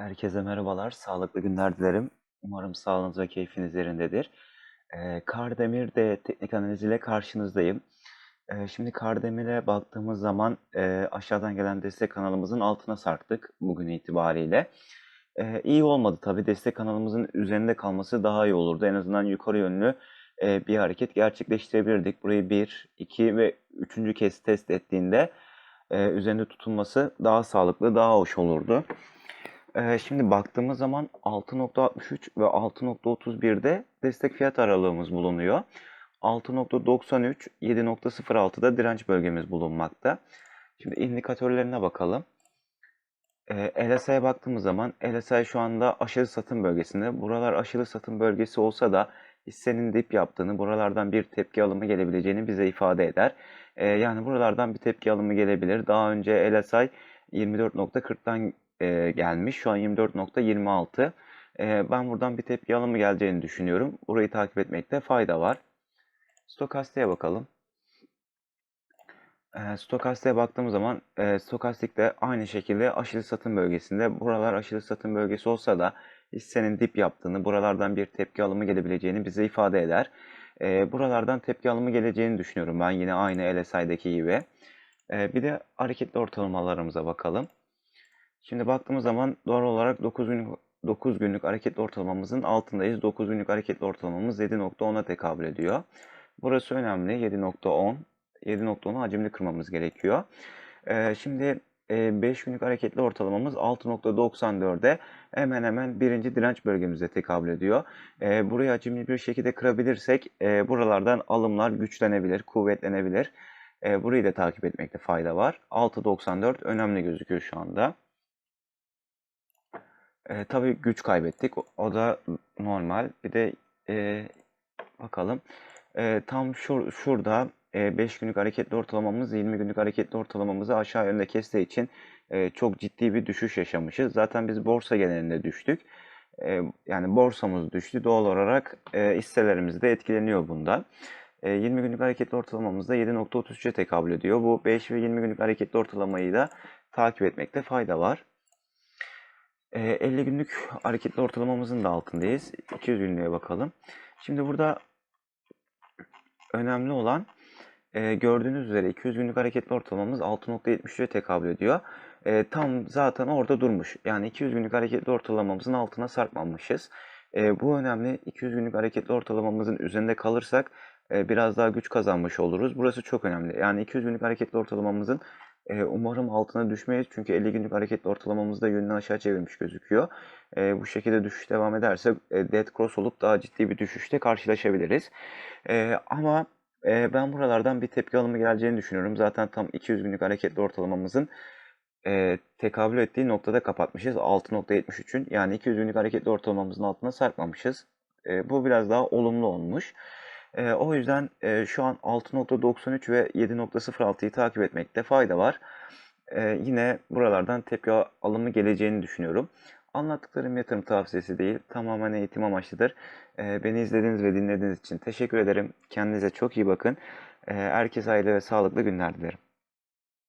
Herkese merhabalar, sağlıklı günler dilerim. Umarım sağlığınız ve keyfiniz yerindedir. Eee, Kardemir de teknik analiz ile karşınızdayım. Eee, şimdi Kardemir'e baktığımız zaman eee, aşağıdan gelen destek kanalımızın altına sarktık bugün itibariyle. Eee, iyi olmadı tabii. Destek kanalımızın üzerinde kalması daha iyi olurdu. En azından yukarı yönlü eee, bir hareket gerçekleştirebilirdik. Burayı 1, 2 ve 3. kez test ettiğinde eee, üzerinde tutulması daha sağlıklı, daha hoş olurdu. Eee, şimdi baktığımız zaman 6.63 ve 6.31'de destek fiyat aralığımız bulunuyor. 6.93, 7.06'da direnç bölgemiz bulunmakta. Şimdi indikatörlerine bakalım. Eee, LSI'ye baktığımız zaman LSI şu anda aşırı satım bölgesinde. Buralar aşırı satım bölgesi olsa da hissenin dip yaptığını, buralardan bir tepki alımı gelebileceğini bize ifade eder. Eee, yani buralardan bir tepki alımı gelebilir. Daha önce LSI 24.40'tan eee, gelmiş. Şu an 24.26. Eee, ben buradan bir tepki alımı geleceğini düşünüyorum. Burayı takip etmekte fayda var. Stokastiğe bakalım. Eee, Stokastiğe baktığımız zaman eee, Stokastik de aynı şekilde aşırı satım bölgesinde. Buralar aşırı satım bölgesi olsa da hissenin dip yaptığını, buralardan bir tepki alımı gelebileceğini bize ifade eder. Buralardan tepki alımı geleceğini düşünüyorum ben yine aynı LSI'deki gibi. Bir de hareketli ortalamalarımıza bakalım. Şimdi baktığımız zaman doğal olarak 9 günlük 9 günlük hareketli ortalamamızın altındayız. 9 günlük hareketli ortalamamız 7.10'a tekabül ediyor. Burası önemli. 7.10. 7.10'u hacimli kırmamız gerekiyor. Ee, şimdi e, 5 günlük hareketli ortalamamız 6.94'e hemen hemen birinci direnç bölgemize tekabül ediyor. Ee, burayı hacimli bir şekilde kırabilirsek e, buralardan alımlar güçlenebilir, kuvvetlenebilir. E, burayı da takip etmekte fayda var. 6.94 önemli gözüküyor şu anda. E, tabii güç kaybettik. O, o da normal. Bir de e, bakalım. E, tam şur, şurada 5 günlük hareketli ortalamamız 20 günlük hareketli ortalamamızı aşağı yönde kestiği için e, çok ciddi bir düşüş yaşamışız. Zaten biz borsa genelinde düştük. E, yani borsamız düştü. Doğal olarak e, hisselerimiz de etkileniyor bundan. E, 20 günlük hareketli ortalamamız da 7.33'e tekabül ediyor. Bu 5 ve 20 günlük hareketli ortalamayı da takip etmekte fayda var. E, 50 günlük hareketli ortalamamızın da altındayız. 200 günlüğe bakalım. Şimdi burada önemli olan e, gördüğünüz üzere 200 günlük hareketli ortalamamız 6.73'e tekabül ediyor. E, tam zaten orada durmuş. Yani 200 günlük hareketli ortalamamızın altına sarkmamışız. E, bu önemli. 200 günlük hareketli ortalamamızın üzerinde kalırsak e, biraz daha güç kazanmış oluruz. Burası çok önemli. Yani 200 günlük hareketli ortalamamızın e, umarım altına düşmeyiz. Çünkü 50 günlük hareketli ortalamamız da yönünü aşağı çevirmiş gözüküyor. E, bu şekilde düşüş devam ederse e, dead cross olup daha ciddi bir düşüşte karşılaşabiliriz. Ama ben buralardan bir tepki alımı geleceğini düşünüyorum. Zaten tam 200 günlük hareketli ortalamamızın e, tekabül ettiği noktada kapatmışız. 6.73'ün yani 200 günlük hareketli ortalamamızın altına sarkmamışız. Bu biraz daha olumlu olmuş. E, o yüzden e, şu an 6.93 ve 7.06'yı takip etmekte fayda var. E, yine buralardan tepki alımı geleceğini düşünüyorum. Anlattıklarım yatırım tavsiyesi değil, tamamen eğitim amaçlıdır. E, beni izlediğiniz ve dinlediğiniz için teşekkür ederim. Kendinize çok iyi bakın. E, herkese hayırlı ve sağlıklı günler dilerim.